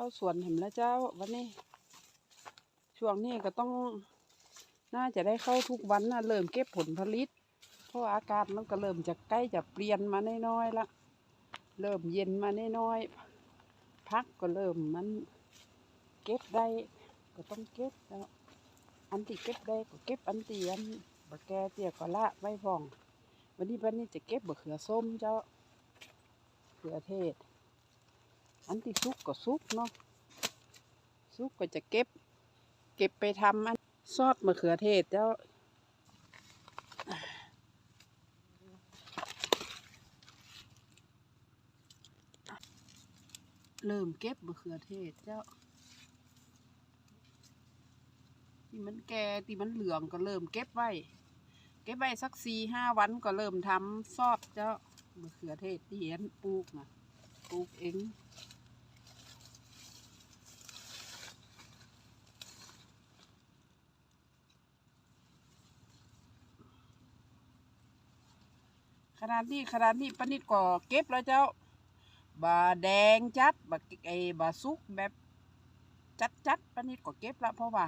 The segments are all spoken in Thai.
เข้าสวนเห็นแล้วเจ้าวันนี้ ช่วงนี้ก็ต้องน่าจะได้เข้าทุกวันนะเริ่มเก็บผลผลิต เพราะอากาศมันก็เริ่มจะใกล้จะเปลี่ยนมาน้อยๆละเริ่มเย็นมาน้อยๆพักก็เริ่มมันเก็บได้ ก็ต้องเก็บแล้วอันที่เก็บได้ก็เก็บอันที่อันบะแกเตียก็ละไว้พ่อง วันนี้วันนี้จะเก็บบะเขือส้มเจ้าเขือเทศ อันที่สุกก็สุกเนาะสุกก็จะเก็บ เก็บไปทำอันซอสมะเขือเทศเจ้าเริ่มเก็บมะเขือเทศเจ้าที่มันแก่ที่มันเหลืองก็เริ่มเก็บไว้ เก็บไว้สักสี่ห้าวันก็เริ่มทำซอสเจ้ามะเขือเทศที่เห็นปลูกนะปลูกเอง ขนาดนี้ขนาดนี้ปนิดก็เก็บแล้วเจ้าบาแดงจัดบาไอบาซุกแบบจัดจัดปนิดก็เก็บแล้วเพราะว่า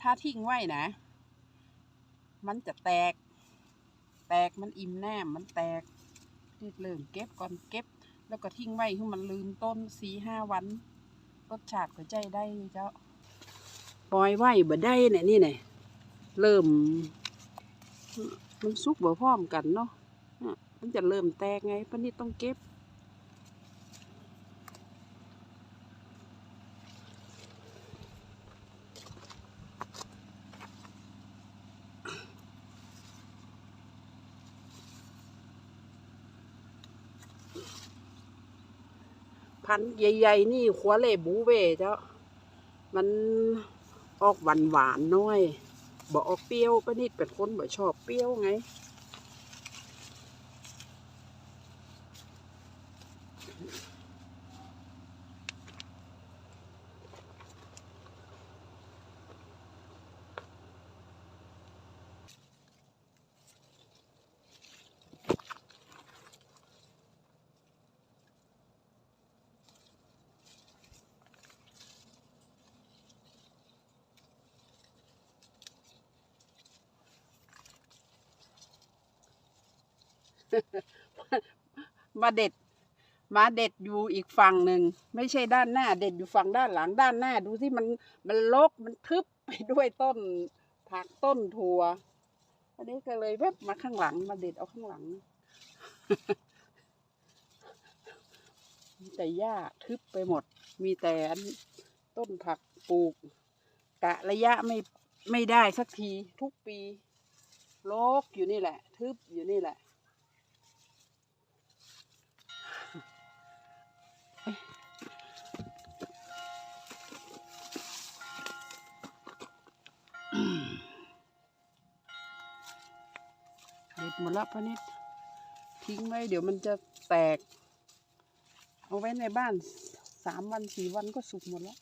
ถ้าทิ้งไว้นะ มันจะแตก แตกมันอิ่มแน่มันแตกนี่เริ่มเก็บก่อนเก็บ แล้วก็ทิ้งไว้ให้มันลืมต้นสี่ห้าวันรสชาติก็ใจได้เจ้าปล่อยไว้บ่ได้เนี่ยนี่เนี่ยเริ่มมันสุกบ่พร้อมกันเนาะ มันจะเริ่มแตกไงปะนี่ต้องเก็บ พันธุ์ใหญ่ๆ นี่ขัวเล่บูเว่เจ้า มันออกหวานหวานๆน้อยบ่ออกเปรี้ยวป้านิดเป็นคนบ่ชอบเปรี้ยวไง มาเด็ด มาเด็ดอยู่อีกฝั่งหนึ่ง ไม่ใช่ด้านหน้า เด็ดอยู่ฝั่งด้านหลังด้านหน้า ดูที่มันมันลกมันทึบไปด้วยต้นผักต้นถั่วอันนี้ก็เลยแวบมาข้างหลังมาเด็ดเอาข้างหลังมีแต่หญ้าทึบไปหมด มีแต่ต้นผักปลูก กะระยะไม่ไม่ได้สักทีทุกปีโลกอยู่นี่แหละ ทึบอยู่นี่แหละ หมดแล้วพะนิดทิ้งไว้เดี๋ยวมันจะแตก เอาไว้ในบ้านสามวันสี่วันก็สุกหมดแล้ว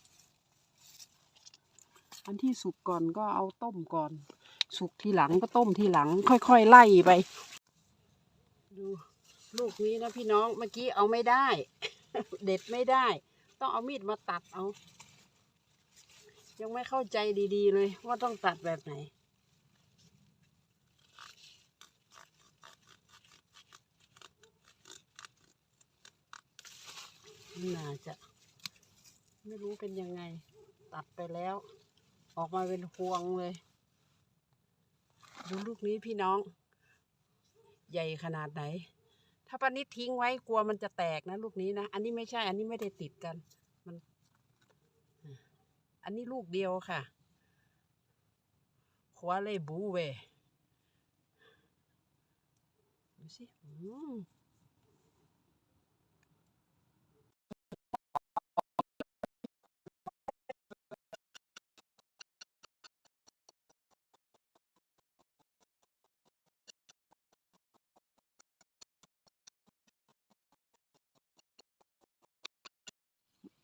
อันที่สุกก่อนก็เอาต้มก่อน สุกทีหลังก็ต้มทีหลัง ค่อยๆไล่ไป ดูลูกนี้นะพี่น้องเมื่อกี้เอาไม่ได้ เด็ดไม่ได้ ต้องเอามีดมาตัดเอา ยังไม่เข้าใจดีๆเลยว่าต้องตัดแบบไหน น่าจะ ไม่รู้เป็นยังไง ตัดไปแล้ว ออกมาเป็นพวงเลย ดูลูกนี้พี่น้อง ใหญ่ขนาดไหน ถ้าปานิดทิ้งไว้กลัวมันจะแตกนะลูกนี้นะ อันนี้ไม่ใช่ อันนี้ไม่ได้ติดกัน มัน อันนี้ลูกเดียวค่ะคว้าเลยบูเวดูสิอืม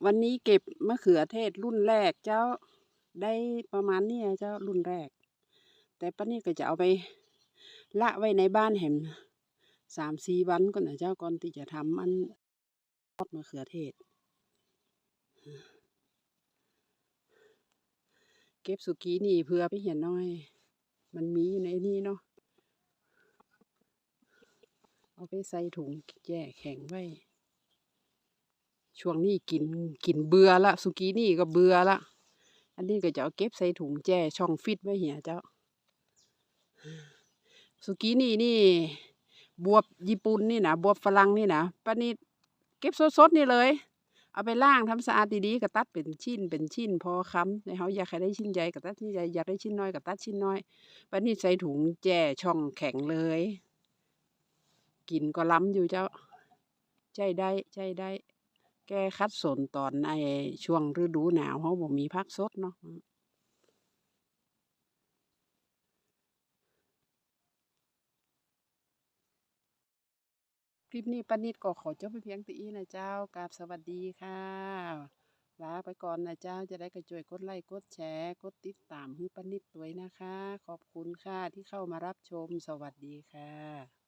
วันนี้เก็บมะเขือเทศรุ่นแรกเจ้าได้ประมาณนี้เจ้ารุ่นแรก แต่ป้านี่ก็จะเอาไปละไว้ในบ้านแหมสามสี่วันก่อนนะเจ้าก่อนที่จะทำมันทอดมะเขือเทศ เก็บสุกี้นี่เพื่อไปเห็นน้อย มันมีอยู่ในนี้เนาะเอาไปใส่ถุงแช่แข็งไว้ ช่วงนี้กินกินเบื่อละสุกี้นี่ก็เบื่อละอันนี้ก็จะเอาเก็บใส่ถุงแช่ช่องฟิตไว้เหียเจ้าสุกี้นี่นี่บวบญี่ปุ่นนี่นะบวบฝรั่งนี่นะป้านี่เก็บสดๆนี่เลย เอาไปล้างทำสะอาดดีๆก็ตัดเป็นชิ้นเป็นชิ้นพอคำในเขาอยากให้ได้ชิ้นใหญ่ก็ตัดชิ้นใหญ่อยากได้ชิ้นน้อยก็ตัดชิ้นน้อยป้านี่ใส่ถุงแช่ช่องแข็งเลย กินก็ล้ำอยู่เจ้า ใจได้ใจได้ แก้คัดสนตอนไอช่วงฤดูหนาวเขาบ่มีพักสดเนาะคลิปนี้ป้านิดก็ขอจบไปเพียงตีนะเจ้ากราบสวัสดีค่ะลาไปก่อนนะเจ้าจะได้กระจวยกดไลค์กดแชร์ กดติดตามให้ป้านิดตัวยนะคะ ขอบคุณค่ะที่เข้ามารับชมสวัสดีค่ะ